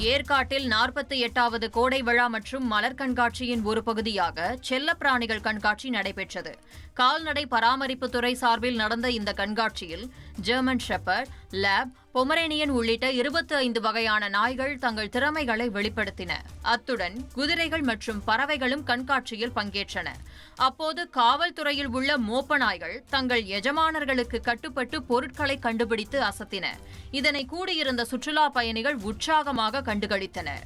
ஏற்காட்டில் நாற்பத்தி எட்டாவது கோடை விழா மற்றும் மலர் கண்காட்சியின் ஒரு பகுதியாக செல்லப்பிராணிகள் கண்காட்சி நடைபெற்றது. கால்நடை பராமரிப்புத்துறை சார்பில் நடந்த இந்த கண்காட்சியில் ஜெர்மன் ஷெப்பர்ட் லேப் பொமரேனியன் உள்ளிட்ட இருபத்தி ஐந்து வகையான நாய்கள் தங்கள் திறமைகளை வெளிப்படுத்தின. அத்துடன் குதிரைகள் மற்றும் பறவைகளும் கண்காட்சியில் பங்கேற்றன. அப்போது காவல்துறையில் உள்ள மோப்ப நாய்கள் தங்கள் எஜமானர்களுக்கு கட்டுப்பட்டு பொருட்களை கண்டுபிடித்து அசத்தின. இதனை கூடியிருந்த சுற்றுலா பயணிகள் உற்சாகமாக கண்டுகளித்தனர்.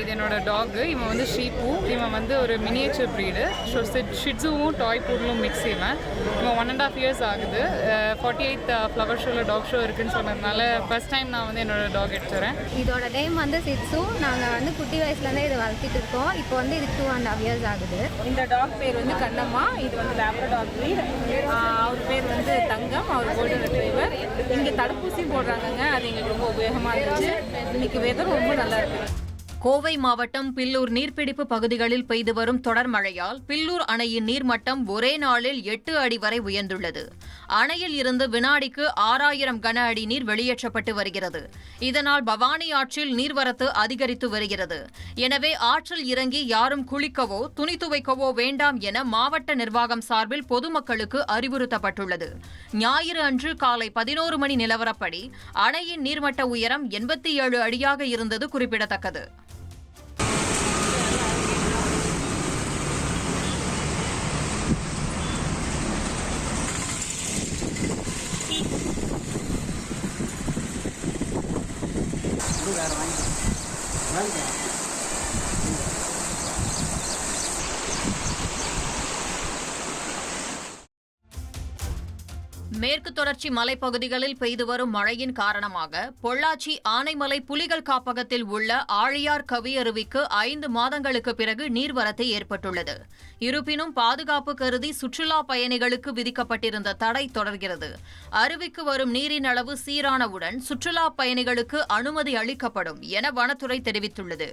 இது என்னோட டாக். இவன் வந்து ஷீப்பு இவன் வந்து ஒரு மினியேச்சர் ப்ரீடு ஸோ ஷிட்ஸுவும் டாய் பூடலும் மிக்ஸ் இவன். இவன் ஒன் அண்ட் ஆஃப் இயர்ஸ் ஆகுது. ஃபார்ட்டி எயித் ஃப்ளவர் ஷோவில் டாக் ஷோ இருக்குன்னு சொன்னதுனால ஃபர்ஸ்ட் டைம் நான் வந்து என்னோட டாக் எடுத்துறேன். இதோட நேம் வந்து சிட்ஸு நாங்கள் வந்து குட்டி வயசுலேருந்தே இதை வளர்த்திட்டு இருக்கோம். இப்போ வந்து இது டூ அண்ட் ஹாஃப் இயர்ஸ் ஆகுது. இந்த டாக் பேர் வந்து கண்ணம்மா. இது வந்து லேப்ரடாக். ஆஹ் அவர் பேர் வந்து தங்கம். அவர் கோல்டன் ரிட்ரைவர் இங்கே தடுப்பூசியும் போடுறாங்கங்க. அது எங்களுக்கு ரொம்ப உபயோகமாக இருந்துச்சு. இன்னைக்கு வெதர் ரொம்ப நல்லா இருக்கு. கோவை மாவட்டம் பில்லூர் நீர்பிடிப்பு பகுதிகளில் பெய்து வரும் தொடர் மழையால் பில்லூர் அணையின் நீர்மட்டம் ஒரே நாளில் எட்டு அடி வரை உயர்ந்துள்ளது. அணையில் இருந்து வினாடிக்கு ஆறாயிரம் கன அடி நீர் வெளியேற்றப்பட்டு வருகிறது. இதனால் பவானி ஆற்றில் நீர்வரத்து அதிகரித்து வருகிறது. எனவே ஆற்றில் இறங்கி யாரும் குளிக்கவோ துணி துவைக்கவோ வேண்டாம் என மாவட்ட நிர்வாகம் சார்பில் பொதுமக்களுக்கு அறிவுறுத்தப்பட்டுள்ளது. ஞாயிறு அன்று காலை பதினோரு மணி நிலவரப்படி அணையின் நீர்மட்ட உயரம் எண்பத்தி ஏழு அடியாக இருந்தது குறிப்பிடத்தக்கது. 누가 많이 많이 மேற்கு தொடர்ச்சி மலைப்பகுதிகளில் பெய்து வரும் மழையின் காரணமாக பொள்ளாச்சி ஆனைமலை புலிகள் காப்பகத்தில் உள்ள ஆழியார் கவியருவிக்கு ஐந்து மாதங்களுக்கு பிறகு நீர்வரத்து ஏற்பட்டுள்ளது. இருப்பினும் பாதுகாப்பு கருதி சுற்றுலா பயணிகளுக்கு விதிக்கப்பட்டிருந்த தடை தொடர்கிறது. அருவிக்கு வரும் நீரின் அளவு சீரானவுடன் சுற்றுலா பயணிகளுக்கு அனுமதி அளிக்கப்படும் என வனத்துறை தெரிவித்துள்ளது.